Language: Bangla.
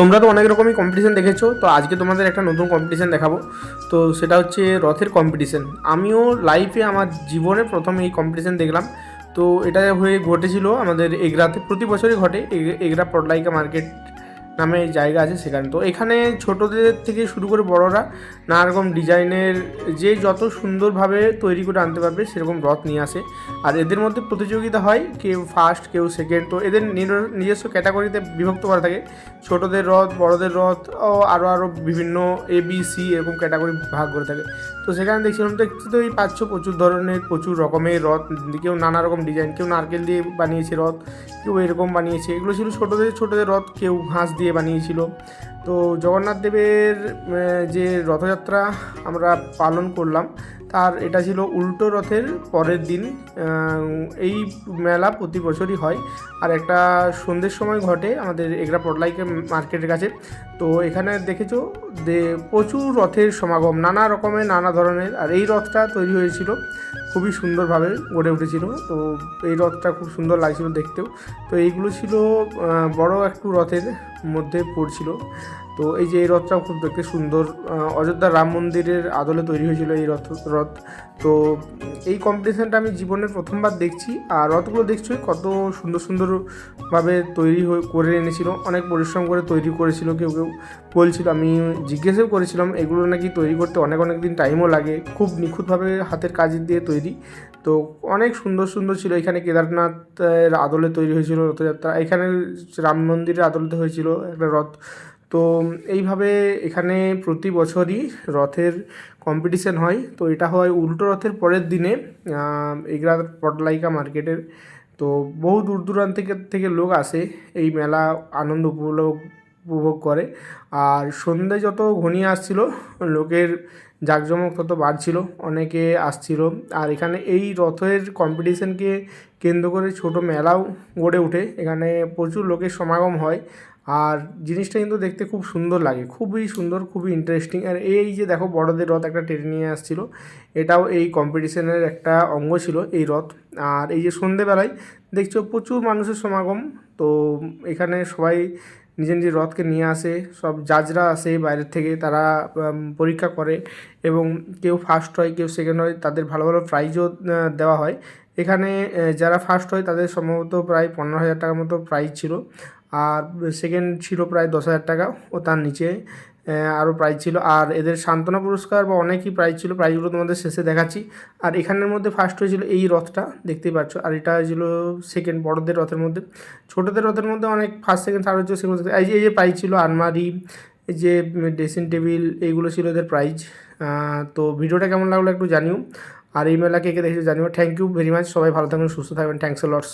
তোমরা তো অনেক রকমই কম্পিটিশান দেখেছ, তো আজকে তোমাদের একটা নতুন কম্পিটিশান দেখাবো। তো সেটা হচ্ছে রথের কম্পিটিশান আমিও লাইফে আমার জীবনে প্রথম এই কম্পিটিশান দেখলাম। তো এটা হয়ে ঘটেছিল আমাদের এগরাতে, প্রতি বছরই ঘটে এগ- এগরা পটলাইকা মার্কেট নামে জায়গা আছে সেখানে। তো এখানে ছোটোদের থেকে শুরু করে বড়রা নানা রকম ডিজাইনের যে যত সুন্দরভাবে তৈরি করে আনতে পারবে সেরকম রথ নিয়ে আসে। আর এদের মধ্যে প্রতিযোগিতা হয়, কেউ ফার্স্ট কেউ সেকেন্ড তো এদের নিজস্ব ক্যাটাগরিতে বিভক্ত করা থাকে। ছোটদের রথ, বড়দের রথ, ও আরও আরও বিভিন্ন এ বি সি এরকম ক্যাটাগরি ভাগ করে থাকে। তো সেখানে দেখছিলাম তো একটু তো এই পাচ্ছ প্রচুর ধরনের, প্রচুর রকমের রথ, কেউ নানা রকম ডিজাইন কেউ নারকেল দিয়ে বানিয়েছে রথ, কেউ এরকম বানিয়েছে। এগুলো ছিল ছোটোদের ছোটোদের রথ, কেউ ঘাস দিয়ে বানিয়েছিল। তো জগন্নাথ দেবের যে রথযাত্রা আমরা পালন করলাম, তার এটা ছিল উল্টো রথের পরের দিন এই মেলা প্রতি বছরই হয়। আর একটা সন্ধ্যের সময় ঘটে আমাদের এগরা পটলাইকে মার্কেটের কাছে। তো এখানে দেখেছ যে প্রচুর রথের সমাগম, নানা রকমের, নানা ধরনের। আর এই রথটা তৈরি হয়েছিল খুবই সুন্দরভাবে গড়ে উঠেছিল। তো এই রথটা খুব সুন্দর লাগছিল দেখতেও। তো এইগুলো ছিল বড় একটু রথের মধ্যে পড়ছিল। তো এই যে এই রথটাও খুব দেখতে সুন্দর অযোধ্যা রাম মন্দিরের আদলে তৈরি হয়েছিল এই রথ রথ। তো এই কম্পিটিশানটা আমি জীবনের প্রথমবার দেখছি, আর রথগুলো দেখছি কত সুন্দর সুন্দরভাবে তৈরি করে এনেছিল, অনেক পরিশ্রম করে তৈরি করেছিল, কেউ কেউ বলছিল, আমি জিজ্ঞেসও করেছিলাম, এগুলো নাকি তৈরি করতে অনেক অনেক দিন টাইমও লাগে। খুব নিখুঁতভাবে হাতের কাজ দিয়ে তৈরি। তো অনেক সুন্দর সুন্দর ছিল, এখানে কেদারনাথের আদলে তৈরি হয়েছিল রথযাত্রা, এখানে রাম মন্দিরের আদলতে হয়েছিল একটা রথ। তো এইভাবে এখানে প্রতি বছরই রথের কম্পিটিশন হয়। তো এটা হয় উল্টো রথের পরের দিনে এগরা পটলাইকা মার্কেটের। তো বহু দূর দূরান্ত থেকে থেকে লোক আসে, এই মেলা আনন্দ উপভোগ উপভোগ করে। আর সন্ধে যত ঘনিয়ে আসছিল, লোকের জাঁকজমক তত বাড়ছিল, অনেকে আসছিল। আর এখানে এই রথের কম্পিটিশনকে কেন্দ্র করে ছোট মেলাও গড়ে ওঠে। এখানে প্রচুর লোকের সমাগম হয়। আর জিনিসটা কিন্তু দেখতে খুব সুন্দর লাগে, খুবই সুন্দর, খুবই ইন্টারেস্টিং আর এই যে দেখো বড়দের রথ একটা টেনে নিয়ে আসছিল, এটাও এই কম্পিটিশনের একটা অঙ্গ ছিল এই রথ। আর এই যে সন্ধেবেলায় দেখছ প্রচুর মানুষের সমাগম, তো এখানে সবাই নিজের নিজের রথকে নিয়ে আসে, সব জাজরা আসে বাইরের থেকে, তারা পরীক্ষা করে এবং কেউ ফার্স্ট হয়, কেউ সেকেন্ড হয়, তাদের ভালো ভালো প্রাইজও দেওয়া হয়। এখানে যারা ফার্স্ট হয় তাদের সম্ভবত প্রায় পনেরো হাজার টাকার মতো প্রাইজ ছিল। আর সেকেন্ড ছিল প্রায় দশ হাজার টাকা ও তার নিচে আরও প্রাইজ ছিল। আর এদের সান্ত্বনা পুরস্কার বা অনেকই প্রাইজ ছিল। প্রাইজগুলো তোমাদের শেষে দেখাচ্ছি। আর এখানের মধ্যে ফার্স্ট হয়েছিল এই রথটা, দেখতেই পাচ্ছ। আর এটা হয়েছিল সেকেন্ড বড়দের রথের মধ্যে। ছোটোদের রথের মধ্যে অনেক ফার্স্ট সেকেন্ড থার্ড হচ্ছে সেগুলো এই যে এই যে প্রাইজ ছিল, আলমারি যে ড্রেসিং টেবিল এইগুলো ছিল এদের প্রাইজ তো ভিডিওটা কেমন লাগল একটু জানিও। আর এই মেলা কে কে জানিও। থ্যাংক ইউ ভেরি মাচ সবাই ভালো থাকবেন, সুস্থ থাকবেন। Thanks lots